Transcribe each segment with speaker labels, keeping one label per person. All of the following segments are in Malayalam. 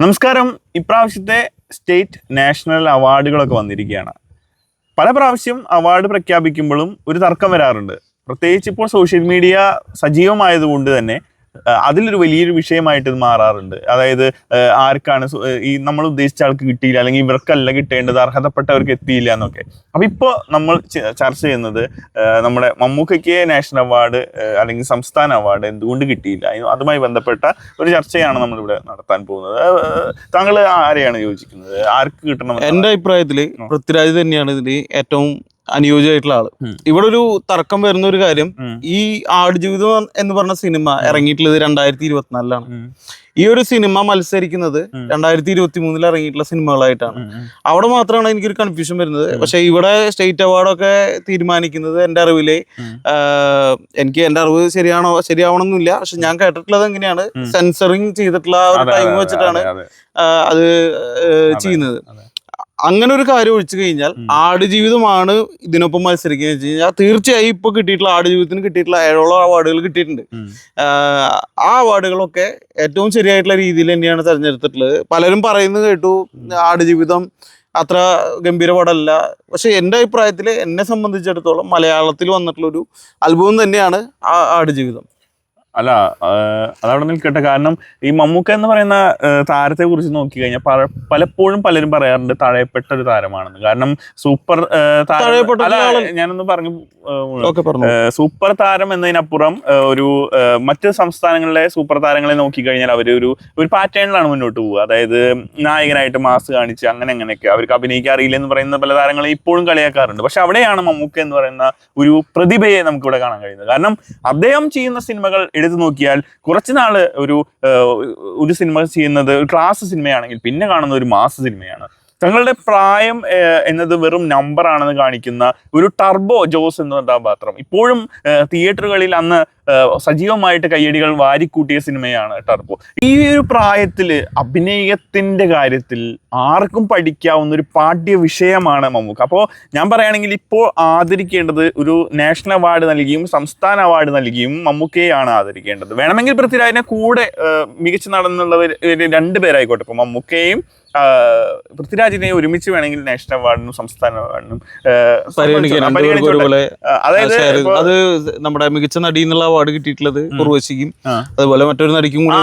Speaker 1: നമസ്കാരം. ഇപ്രാവശ്യത്തെ സ്റ്റേറ്റ് നാഷണൽ അവാർഡുകളൊക്കെ വന്നിരിക്കുകയാണ്. പല പ്രാവശ്യം അവാർഡ് പ്രഖ്യാപിക്കുമ്പോഴും ഒരു തർക്കം വരാറുണ്ട്. പ്രത്യേകിച്ച് ഇപ്പോൾ സോഷ്യൽ മീഡിയ സജീവമായതുകൊണ്ട് തന്നെ അതിലൊരു വലിയൊരു വിഷയമായിട്ട് ഇത് മാറാറുണ്ട്. അതായത് ആർക്കാണ് ഈ നമ്മൾ ഉദ്ദേശിച്ച ആൾക്ക് കിട്ടിയില്ല അല്ലെങ്കിൽ ഇവർക്കല്ല കിട്ടേണ്ടത് അർഹതപ്പെട്ടവർക്ക് എത്തിയില്ല എന്നൊക്കെ. അപ്പൊ ഇപ്പോൾ നമ്മൾ ചർച്ച ചെയ്യുന്നത് നമ്മുടെ മമ്മൂക്കയ്ക്ക് നാഷണൽ അവാർഡ് അല്ലെങ്കിൽ സംസ്ഥാന അവാർഡ് എന്തുകൊണ്ട് കിട്ടിയില്ല? അതുമായി ബന്ധപ്പെട്ട ഒരു ചർച്ചയാണ് നമ്മളിവിടെ നടത്താൻ പോകുന്നത്. താങ്കൾ ആരെയാണ് യോജിക്കുന്നത്? ആർക്ക് കിട്ടണം
Speaker 2: എന്റെ അഭിപ്രായത്തിൽ പൃഥ്വിരാജ് തന്നെയാണ് ഇതിന് ഏറ്റവും അനുയോജ്യമായിട്ടുള്ള
Speaker 1: ആൾ.
Speaker 2: ഇവിടെ ഒരു തർക്കം വരുന്ന ഒരു കാര്യം ഈ ആടുജീവിതം എന്ന് പറഞ്ഞ സിനിമ ഇറങ്ങിയിട്ടുള്ളത് രണ്ടായിരത്തി ഇരുപത്തിനാലിലാണ് ഈ ഒരു സിനിമ മത്സരിക്കുന്നത്. രണ്ടായിരത്തി ഇരുപത്തി മൂന്നിൽ ഇറങ്ങിയിട്ടുള്ള സിനിമകളായിട്ടാണ്. അവിടെ മാത്രമാണ് എനിക്കൊരു കൺഫ്യൂഷൻ വരുന്നത്. പക്ഷെ ഇവിടെ സ്റ്റേറ്റ് അവാർഡൊക്കെ തീരുമാനിക്കുന്നത്
Speaker 1: എന്റെ
Speaker 2: അറിവിൽ എനിക്ക് എന്റെ അറിവ് ശരിയാണോ ശരിയാവണമെന്നില്ല. പക്ഷെ ഞാൻ കേട്ടിട്ടുള്ളത് എങ്ങനെയാണ്? സെൻസറിങ് ചെയ്തിട്ടുള്ള ഒരു ടൈം വെച്ചിട്ടാണ്
Speaker 1: അതെ,
Speaker 2: ചെയ്യുന്നത്. അങ്ങനെ ഒരു കാര്യം ഒഴിച്ചു കഴിഞ്ഞാൽ
Speaker 1: ആട്
Speaker 2: ആടുജീവിതമാണ് ഇതിനൊപ്പം മത്സരിക്കുക വെച്ച് കഴിഞ്ഞാൽ തീർച്ചയായും ഇപ്പൊ കിട്ടിയിട്ടുള്ള ആടുജീവിതത്തിന് കിട്ടിയിട്ടുള്ള ഏഴോളം അവാർഡുകൾ കിട്ടിയിട്ടുണ്ട്. ആ അവാർഡുകളൊക്കെ ഏറ്റവും ശരിയായിട്ടുള്ള രീതിയിൽ തന്നെയാണ് തെരഞ്ഞെടുത്തിട്ടുള്ളത്. പലരും പറയുന്നത് കേട്ടു ആടുജീവിതം അത്ര ഗംഭീര പടമല്ല പക്ഷെ എന്റെ അഭിപ്രായത്തിൽ എന്നെ സംബന്ധിച്ചിടത്തോളം മലയാളത്തിൽ വന്നിട്ടുള്ള ഒരു അത്ഭുതം തന്നെയാണ് ആ ആടുജീവിതം.
Speaker 1: അല്ല അതവിടെ നിൽക്കട്ടെ. കാരണം ഈ മമ്മൂക്ക എന്ന് പറയുന്ന താരത്തെ കുറിച്ച് നോക്കി കഴിഞ്ഞാൽ പലപ്പോഴും പലരും പറയാറുണ്ട് തഴയപ്പെട്ട ഒരു താരമാണെന്ന്. കാരണം സൂപ്പർ അല്ല. ഞാനൊന്ന് പറഞ്ഞു സൂപ്പർ താരം എന്നതിനപ്പുറം ഒരു മറ്റു സംസ്ഥാനങ്ങളിലെ സൂപ്പർ താരങ്ങളെ നോക്കി കഴിഞ്ഞാൽ അവർ ഒരു ഒരു പാറ്റേണിലാണ് മുന്നോട്ട് പോവുക. അതായത് നായകനായിട്ട് മാസ് കാണിച്ച് അങ്ങനെ അങ്ങനെയൊക്കെ അവർക്ക് അഭിനയിക്കാൻ അറിയില്ല എന്ന് പറയുന്ന പല താരങ്ങളെ ഇപ്പോഴും കളിയാക്കാറുണ്ട്. പക്ഷെ അവിടെയാണ് മമ്മൂക്ക എന്ന് പറയുന്ന ഒരു പ്രതിഭയെ നമുക്കിവിടെ കാണാൻ കഴിയുന്നത്. കാരണം അദ്ദേഹം ചെയ്യുന്ന സിനിമകൾ എടുത്തു നോക്കിയാൽ കുറച്ച് നാൾ ഒരു ഒരു സിനിമ ചെയ്യുന്നത് ഒരു ക്ലാസ് സിനിമയാണെങ്കിൽ പിന്നെ കാണുന്ന ഒരു മാസ് സിനിമയാണ്. തങ്ങളുടെ പ്രായം എന്നത് വെറും നമ്പർ ആണെന്ന് കാണിക്കുന്ന ഒരു ടർബോ ജോസ് എന്ന കഥാപാത്രം ഇപ്പോഴും തിയേറ്ററുകളിൽ അന്ന് സജീവമായിട്ട് കയ്യടികൾ വാരിക്കൂട്ടിയ സിനിമയാണ് ടർബോ ഈ ഒരു പ്രായത്തിൽ അഭിനയത്തിന്റെ കാര്യത്തിൽ ആർക്കും പഠിക്കാവുന്ന ഒരു പാഠ്യ വിഷയമാണ് മമ്മൂക്ക. അപ്പോൾ ഞാൻ പറയുകയാണെങ്കിൽ ഇപ്പോൾ ആദരിക്കേണ്ടത് ഒരു നാഷണൽ അവാർഡ് നൽകിയും സംസ്ഥാന അവാർഡ് നൽകിയും മമ്മൂക്കയാണ് ആദരിക്കേണ്ടത്. വേണമെങ്കിൽ പൃഥ്വിരാജിനെ കൂടെ മികച്ച നടന്നുള്ളവർ രണ്ട് പേരായിക്കോട്ടെ ഇപ്പോൾ മമ്മൂക്കയും പൃഥ്വിരാജിനെ ഒരുമിച്ച് വേണമെങ്കിൽ നാഷണൽ അവാർഡിനും സംസ്ഥാന അവാർഡിനും അതായത്
Speaker 2: അത് നമ്മുടെ മികച്ച നടി എന്നുള്ള അവാർഡ് കിട്ടിയിട്ടുള്ളത് ഉർവശിക്കും. അതുപോലെ മറ്റൊരു നടിക്കും കൂടി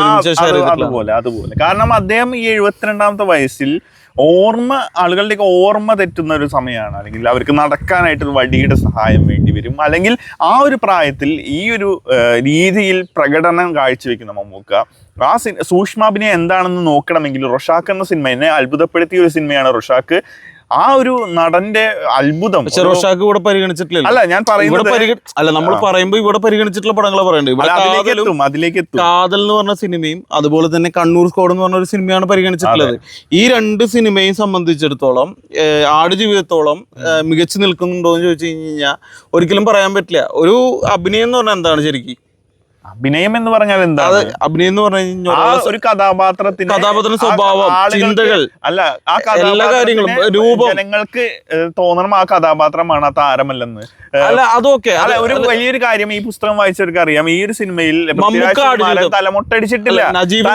Speaker 1: അതുപോലെ അതുപോലെ. കാരണം അദ്ദേഹം ഈ എഴുപത്തിരണ്ടാമത്തെ വയസ്സിൽ ഓർമ്മ ആളുകളുടെയൊക്കെ ഓർമ്മ തെറ്റുന്ന ഒരു സമയമാണ്. അല്ലെങ്കിൽ അവർക്ക് നടക്കാനായിട്ട് വടിയുടെ സഹായം വേണ്ടി വരും. അല്ലെങ്കിൽ ആ ഒരു പ്രായത്തിൽ ഈ ഒരു രീതിയിൽ പ്രകടനം കാഴ്ചവെക്കുന്ന മമ്മൂക്ക ആ സി സൂക്ഷ്മാഭിനയം എന്താണെന്ന് നോക്കണമെങ്കിൽ റൊഷാക്ക് എന്ന സിനിമ എന്നെ അത്ഭുതപ്പെടുത്തിയ ഒരു സിനിമയാണ് റൊഷാക്ക്. ആ ഒരു നടന്റെ അത്ഭുതം.
Speaker 2: പക്ഷെ
Speaker 1: ഒരു-
Speaker 2: റോഷാക്ക് ഇവിടെ പരിഗണിച്ചിട്ടില്ല
Speaker 1: അല്ല ഞാൻ പറയുന്നത്
Speaker 2: അല്ല നമ്മൾ പറയുമ്പോ ഇവിടെ പരിഗണിച്ചിട്ടുള്ള പടങ്ങളെ പറയണ്ടേ? ഇവിടെ
Speaker 1: അതിലേക്ക്
Speaker 2: കാതലും
Speaker 1: എത്തും അതിലേക്ക് എത്തും.
Speaker 2: കാതൽ എന്ന് പറഞ്ഞ സിനിമയും അതുപോലെ തന്നെ കണ്ണൂർ സ്കോഡ് എന്ന് പറഞ്ഞ ഒരു സിനിമയാണ് പരിഗണിച്ചിട്ടുള്ളത്. ഈ രണ്ട് സിനിമയും സംബന്ധിച്ചിടത്തോളം ആടുജീവിതത്തോളം മികച്ചു നിൽക്കുന്നുണ്ടോ എന്ന് ചോദിച്ചു കഴിഞ്ഞു കഴിഞ്ഞാൽ ഒരിക്കലും പറയാൻ പറ്റില്ല. ഒരു അഭിനയം എന്ന് പറഞ്ഞാൽ എന്താണ് ശരിക്കും?
Speaker 1: അഭിനയം എന്ന് പറഞ്ഞാൽ
Speaker 2: അത്
Speaker 1: എന്താണ്
Speaker 2: അഭിനയം എന്ന് പറഞ്ഞു
Speaker 1: ഒരു കഥാപാത്രത്തിന്
Speaker 2: കഥാപാത്രത്തിന്റെ
Speaker 1: ആ
Speaker 2: സ്വഭാവം ചിന്തകൾ
Speaker 1: അല്ല ആ
Speaker 2: എല്ലാ കാര്യങ്ങളും, രൂപം.
Speaker 1: ജനങ്ങൾക്ക് തോന്നണം ആ കഥാപാത്രമാണ് ആ താരമല്ലെന്ന്.
Speaker 2: അല്ല അതൊക്കെ
Speaker 1: അല്ല ഒരു വലിയൊരു കാര്യം ഈ പുസ്തകം വായിച്ചവർക്ക് അറിയാം ഈ ഒരു സിനിമയിൽ തലമുട്ടടിച്ചിട്ടില്ല.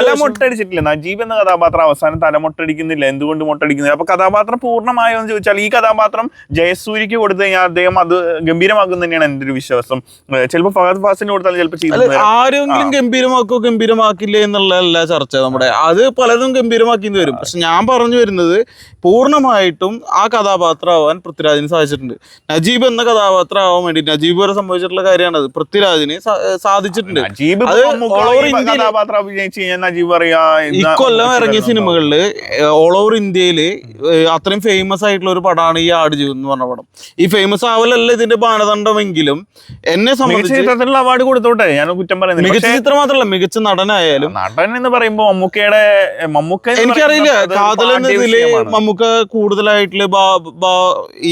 Speaker 1: തലമുട്ടടിച്ചിട്ടില്ല. നജീബ് എന്ന കഥാപാത്രം അവസാനം തലമുട്ടടിക്കുന്നില്ല. എന്തുകൊണ്ട് മുട്ടടിക്കുന്നില്ല? അപ്പൊ കഥാപാത്രം പൂർണമായോ എന്ന് ചോദിച്ചാൽ ഈ കഥാപാത്രം ജയസൂര്യക്ക് കൊടുത്തു കഴിഞ്ഞാൽ അദ്ദേഹം അത് ഗംഭീരമാകും തന്നെയാണ് എന്റെ ഒരു വിശ്വാസം. ചിലപ്പോ ചിലപ്പോൾ ഫഹദ് ഫാസിന് കൊടുത്താൽ ചിലപ്പോൾ
Speaker 2: ആരെങ്കിലും ഗംഭീരമാക്കോ ഗംഭീരമാക്കില്ല എന്നുള്ളതല്ല ചർച്ച നമ്മുടെ അത് പലതും ഗംഭീരമാക്കി വരും. പക്ഷെ ഞാൻ പറഞ്ഞു വരുന്നത് പൂർണമായിട്ടും ആ കഥാപാത്രമാവാൻ പൃഥ്വിരാജിന് സാധിച്ചിട്ടുണ്ട്. നജീബ് എന്ന കഥാപാത്രം ആവാൻ വേണ്ടി നജീബ് വരെ സംഭവിച്ചിട്ടുള്ള കാര്യമാണത്. പൃഥ്വിരാജിന് സാധിച്ചിട്ടുണ്ട്. അത്
Speaker 1: ഇന്ന്
Speaker 2: ഇക്കൊല്ലം ഇറങ്ങിയ സിനിമകളിൽ ഓൾ ഓവർ ഇന്ത്യയിൽ അത്രയും ഫേമസ് ആയിട്ടുള്ള ഒരു പടമാണ് ഈ ആട് ആടുജീവിതം എന്ന് പറഞ്ഞ പടം. ഈ ഫേമസ് ആവലല്ല ഇതിന്റെ മാനദണ്ഡമെങ്കിലും എന്നെ സംബന്ധിച്ച്
Speaker 1: അവാർഡ് കൊടുത്തോട്ടെ. ഞാൻ കുറ്റം പറയുന്നത്
Speaker 2: മികച്ച ചിത്രം മാത്രമല്ല മികച്ച നടനായാലും.
Speaker 1: നടൻ എന്ന് പറയുമ്പോ മമ്മൂക്കയുടെ മമ്മൂക്ക
Speaker 2: എനിക്കറിയില്ല
Speaker 1: മമ്മൂക്ക
Speaker 2: കാതൽ എന്നതിൽ
Speaker 1: വിഷയമാണ്.
Speaker 2: കൂടുതലായിട്ടുള്ള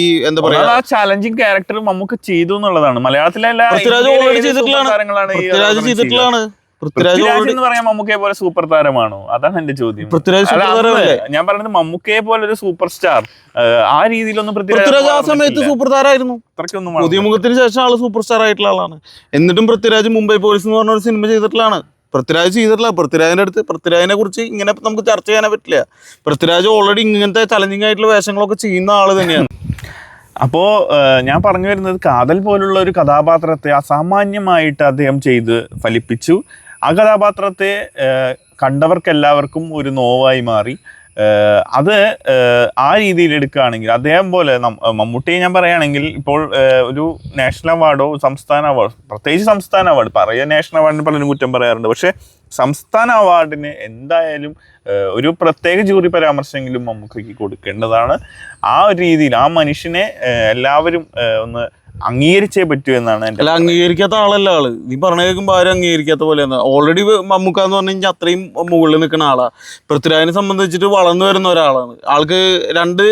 Speaker 2: ഈ എന്താ പറയാ
Speaker 1: ആ ചാലഞ്ചിങ് ക്യാരക്ടർ മമ്മൂക്ക ചെയ്തു എന്നുള്ളതാണ്. മലയാളത്തിലെ എല്ലാ
Speaker 2: പൃഥ്വിരാജ് ചെയ്തിട്ടുള്ളതാണ്. പൃഥ്വിരാജ് ചെയ്തിട്ടുള്ളതാണ്. പൃഥ്വിരാജ്
Speaker 1: എന്ന് പറയാൻ മമ്മൂക്കയെ പോലെ സൂപ്പർ താരമാണോ? അതാണ് എന്റെ ചോദ്യം.
Speaker 2: പൃഥ്വിരാജ്
Speaker 1: ഞാൻ പറയുന്നത് മമ്മൂക്കയെ പോലെ ഒരു സൂപ്പർ സ്റ്റാർ ആ രീതിയിലൊന്നും
Speaker 2: പൃഥ്വിരാജ് ആ സമയത്ത് സൂപ്പർ താരമായിരുന്നു പുതിയ മുഖത്തിന് ശേഷം ആൾ സൂപ്പർ സ്റ്റാർ ആയിട്ടുള്ള ആളാണ്. എന്നിട്ടും പൃഥ്വിരാജ് മുംബൈ പോലീസ് എന്ന് പറഞ്ഞ ഒരു സിനിമ ചെയ്തിട്ടുള്ളതാണ്. പൃഥ്വിരാജ് ചെയ്തിട്ടില്ല. പൃഥ്വിരാജിന്റെ അടുത്ത് പൃഥ്വിരാജിനെ കുറിച്ച് ഇങ്ങനെ നമുക്ക് ചർച്ച ചെയ്യാനേ പറ്റില്ല. പൃഥ്വിരാജ് ഓൾറെഡി ഇങ്ങനത്തെ ചലഞ്ചിങ് ആയിട്ടുള്ള വേഷങ്ങളൊക്കെ ചെയ്യുന്ന ആൾ തന്നെയാണ്.
Speaker 1: അപ്പോൾ ഞാൻ പറഞ്ഞു വരുന്നത് കാതൽ പോലുള്ള ഒരു കഥാപാത്രത്തെ അസാമാന്യമായിട്ട് അദ്ദേഹം ചെയ്ത് ഫലിപ്പിച്ചു. ആ കഥാപാത്രത്തെ കണ്ടവർക്കെല്ലാവർക്കും ഒരു നോവായി മാറി. അത് ആ രീതിയിൽ എടുക്കുകയാണെങ്കിൽ അദ്ദേഹം പോലെ മമ്മൂട്ടിയെ ഞാൻ പറയുകയാണെങ്കിൽ ഇപ്പോൾ ഒരു നാഷണൽ അവാർഡോ സംസ്ഥാന അവാർഡ് പ്രത്യേകിച്ച് സംസ്ഥാന അവാർഡ് പറയുക നാഷണൽ അവാർഡിന് പലരും കുറ്റം പറയാറുണ്ട്. പക്ഷേ സംസ്ഥാന അവാർഡിന് എന്തായാലും ഒരു പ്രത്യേക ജൂറി പരാമർശമെങ്കിലും മമ്മൂക്കയ്ക്ക് കൊടുക്കേണ്ടതാണ്. ആ ഒരു രീതിയിൽ ആ മനുഷ്യനെ എല്ലാവരും ഒന്ന് അംഗീകരിച്ചേ പറ്റൂ എന്നാണ്
Speaker 2: അല്ല അംഗീകരിക്കാത്ത ആളല്ല ആൾ. നീ പറഞ്ഞ കേൾക്കുമ്പോൾ ആരും അംഗീകരിക്കാത്ത പോലെയാണ്. ഓൾറെഡി മമ്മൂക്ക എന്ന് പറഞ്ഞു കഴിഞ്ഞാൽ അത്രയും മുകളിൽ നിൽക്കുന്ന ആളാ. പൃഥ്വിരാജിനെ സംബന്ധിച്ചിട്ട് വളർന്നു വരുന്ന ഒരാളാണ്. ആൾക്ക് രണ്ട്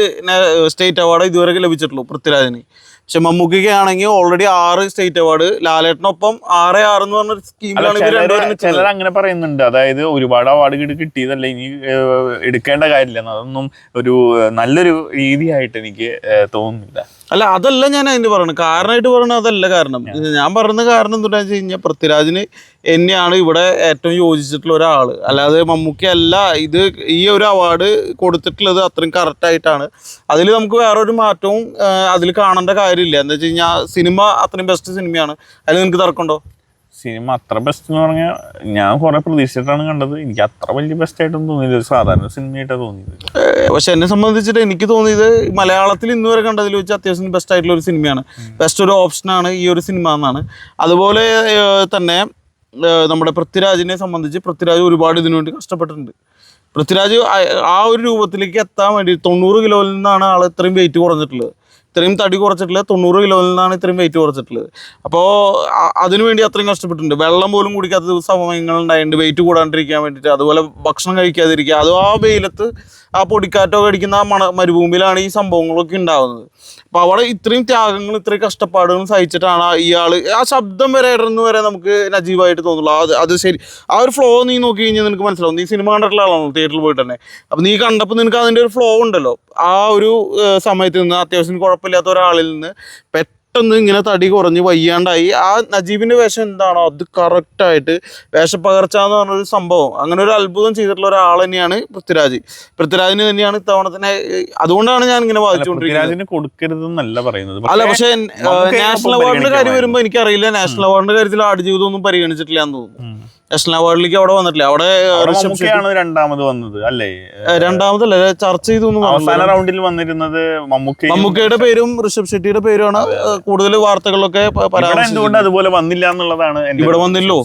Speaker 2: സ്റ്റേറ്റ് അവാർഡ് ഇതുവരെ ലഭിച്ചിട്ടുള്ളൂ പൃഥ്വിരാജിന്. പക്ഷെ മമ്മൂക്കയ്ക്ക് ആണെങ്കിൽ ഓൾറെഡി ആറ് സ്റ്റേറ്റ് അവാർഡ് ലാലേട്ടനൊപ്പം ആറ് ആറ് എന്ന് പറഞ്ഞ സ്കീമിലാണ് ഇവർ രണ്ടുപേരും
Speaker 1: ചിലർ അങ്ങനെ പറയുന്നുണ്ട്. അതായത് ഒരുപാട് അവാർഡ് കിട്ടി കിട്ടിയതല്ല? ഇനി എടുക്കേണ്ട കാര്യമില്ല. അതൊന്നും ഒരു നല്ലൊരു രീതിയായിട്ട് എനിക്ക് തോന്നുന്നില്ല.
Speaker 2: അല്ല അതല്ല ഞാൻ അതിന് പറയുന്നത് കാരണമായിട്ട് പറയുന്നത് അതല്ല കാരണം. ഞാൻ പറയുന്ന കാരണം എന്താണെന്ന് വെച്ച് കഴിഞ്ഞാൽ പൃഥ്വിരാജിന് എന്നെയാണ് ഇവിടെ ഏറ്റവും യോജിച്ചിട്ടുള്ള ഒരാൾ അല്ലാതെ മമ്മൂക്കി അല്ല ഇത് ഈ ഒരു അവാർഡ് കൊടുത്തിട്ടുള്ളത് അത്രയും കറക്റ്റായിട്ടാണ് അതിൽ നമുക്ക് വേറൊരു മാറ്റവും അതിൽ കാണേണ്ട കാര്യമില്ല. എന്താ വെച്ച് കഴിഞ്ഞാൽ സിനിമ അത്രയും ബെസ്റ്റ് സിനിമയാണ്. അതിൽ നിനക്ക് തർക്കമുണ്ടോ?
Speaker 1: സിനിമ അത്ര ബെസ്റ്റ് എന്ന് പറഞ്ഞാൽ ഞാൻ കുറെ പ്രതീക്ഷിച്ചിട്ടാണ് കണ്ടത്. എനിക്ക് അത്ര വലിയ ബെസ്റ്റ് ആയിട്ടൊന്നും തോന്നിയില്ല. ഒരു സാധാരണ സിനിമയായിട്ടാണ് തോന്നിയത്.
Speaker 2: പക്ഷെ എന്നെ സംബന്ധിച്ചിട്ട് എനിക്ക് തോന്നിയത് മലയാളത്തിൽ ഇന്ന് വരെ കണ്ടതിൽ വെച്ച് അത്യാവശ്യം ബെസ്റ്റ് ആയിട്ടുള്ള ഒരു സിനിമയാണ്. ബെസ്റ്റ് ഒരു ഓപ്ഷനാണ് ഈ ഒരു സിനിമ എന്നാണ്. അതുപോലെ തന്നെ നമ്മുടെ പൃഥ്വിരാജിനെ സംബന്ധിച്ച് പൃഥ്വിരാജ് ഒരുപാട് ഇതിനു വേണ്ടി കഷ്ടപ്പെട്ടിട്ടുണ്ട്. പൃഥ്വിരാജ് ആ- ആ ഒരു രൂപത്തിലേക്ക് എത്താൻ വേണ്ടി തൊണ്ണൂറ് കിലോയിൽ നിന്നാണ് ആൾ ഇത്രയും വെയിറ്റ് കുറഞ്ഞിട്ടുള്ളത്. ഇത്രയും തടി കുറച്ചിട്ടുള്ളത് തൊണ്ണൂറ് കിലോയിൽ നിന്നാണ് ഇത്രയും വെയിറ്റ് കുറച്ചിട്ടുള്ളത്. അപ്പോൾ അതിനുവേണ്ടി അത്രയും കഷ്ടപ്പെട്ടിട്ടുണ്ട്. വെള്ളം പോലും കുടിക്കാത്ത സമയങ്ങൾ ഉണ്ടായിട്ടുണ്ട്. വെയിറ്റ് കൂടാണ്ടിരിക്കാൻ വേണ്ടിയിട്ട്. അതുപോലെ ഭക്ഷണം കഴിക്കാതിരിക്കുക. അതും ആ വെയിലത്ത് ആ പൊടിക്കാറ്റോ അടിക്കുന്ന മണ മരുഭൂമിയിലാണ് ഈ സംഭവങ്ങളൊക്കെ ഉണ്ടാകുന്നത് അപ്പോൾ അവിടെ ഇത്രയും ത്യാഗങ്ങൾ ഇത്രയും കഷ്ടപ്പാടുകളും സഹിച്ചിട്ടാണ് ഇയാൾ ആ ശബ്ദം വരെ ഇടന്ന് വരെ നമുക്ക് നജീവായിട്ട് തോന്നുള്ളൂ. അത് അത് ശരി ആ ഒരു ഫ്ലോ നീ നോക്കി കഴിഞ്ഞാൽ നിനക്ക് മനസ്സിലാവും. നീ സിനിമ കണ്ടിട്ടുള്ള ആളാണോ തിയേറ്ററിൽ പോയിട്ട് തന്നെ. അപ്പം നീ കണ്ടപ്പോൾ നിനക്ക് അതിന്റെ ഒരു ഫ്ലോ ഉണ്ടല്ലോ. ആ ഒരു സമയത്ത് നിന്ന് അത്യാവശ്യം കുഴപ്പമില്ലാത്ത ഒരാളിൽ നിന്ന് പെട്ടെന്ന് ഇങ്ങനെ തടി കുറഞ്ഞ് വയ്യാണ്ടായി. ആ നജീബിന്റെ വേഷം എന്താണോ അത് കറക്റ്റായിട്ട് വേഷപ്പകർച്ച എന്ന് പറഞ്ഞൊരു സംഭവം. അങ്ങനെ ഒരു അത്ഭുതം ചെയ്തിട്ടുള്ള ഒരാൾ തന്നെയാണ് പൃഥ്വിരാജ്. പൃഥ്വിരാജിന് തന്നെയാണ് ഇത്തവണ തന്നെ അതുകൊണ്ടാണ് ഞാൻ ഇങ്ങനെ വായിച്ചുകൊണ്ടിരിക്കുന്നത്
Speaker 1: കൊടുക്കരുതെന്നല്ല പറയുന്നത്.
Speaker 2: അല്ല
Speaker 1: പക്ഷേ
Speaker 2: നാഷണൽ അവാർഡിന്റെ കാര്യം. വരുമ്പോൾ എനിക്കറിയില്ല. നാഷണൽ അവാർഡിന്റെ കാര്യത്തിൽ ആടുജീവിതം ഒന്നും പരിഗണിച്ചിട്ടില്ല എന്ന് തോന്നുന്നു. നാഷണൽ അവാർഡിലേക്ക് അവിടെ വന്നിട്ടില്ല. അവിടെ
Speaker 1: രണ്ടാമത് വന്നത് അല്ലേ?
Speaker 2: രണ്ടാമതല്ല ചർച്ച ചെയ്തു
Speaker 1: അവസാന റൗണ്ടിൽ വന്നിരുന്നത് മമ്മൂക്കയും
Speaker 2: മമ്മൂക്കയുടെ പേരും ഋഷഭ് ഷെട്ടിയുടെ പേരുമാണ് കൂടുതൽ വാർത്തകളൊക്കെ
Speaker 1: എന്തുകൊണ്ട് അതുപോലെ വന്നില്ല എന്നുള്ളതാണ്
Speaker 2: ഇവിടെ വന്നില്ലോ?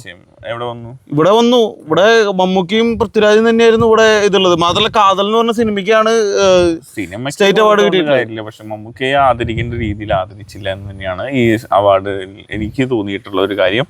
Speaker 1: എവിടെ വന്നു?
Speaker 2: ഇവിടെ വന്നു. ഇവിടെ മമ്മൂക്കിയും പൃഥ്വിരാജും തന്നെയായിരുന്നു ഇവിടെ ഇതുള്ളത്. മാത്രമല്ല കാതൽ എന്ന് പറഞ്ഞ സിനിമയ്ക്കാണ്
Speaker 1: സിനിമ
Speaker 2: സ്റ്റേറ്റ് അവാർഡ് കിട്ടിയിട്ടില്ല.
Speaker 1: പക്ഷെ മമ്മൂക്കയെ ആദരിക്കേണ്ട രീതിയിൽ ആദരിച്ചില്ല എന്ന് തന്നെയാണ് ഈ അവാർഡ് എനിക്ക് തോന്നിയിട്ടുള്ള ഒരു കാര്യം.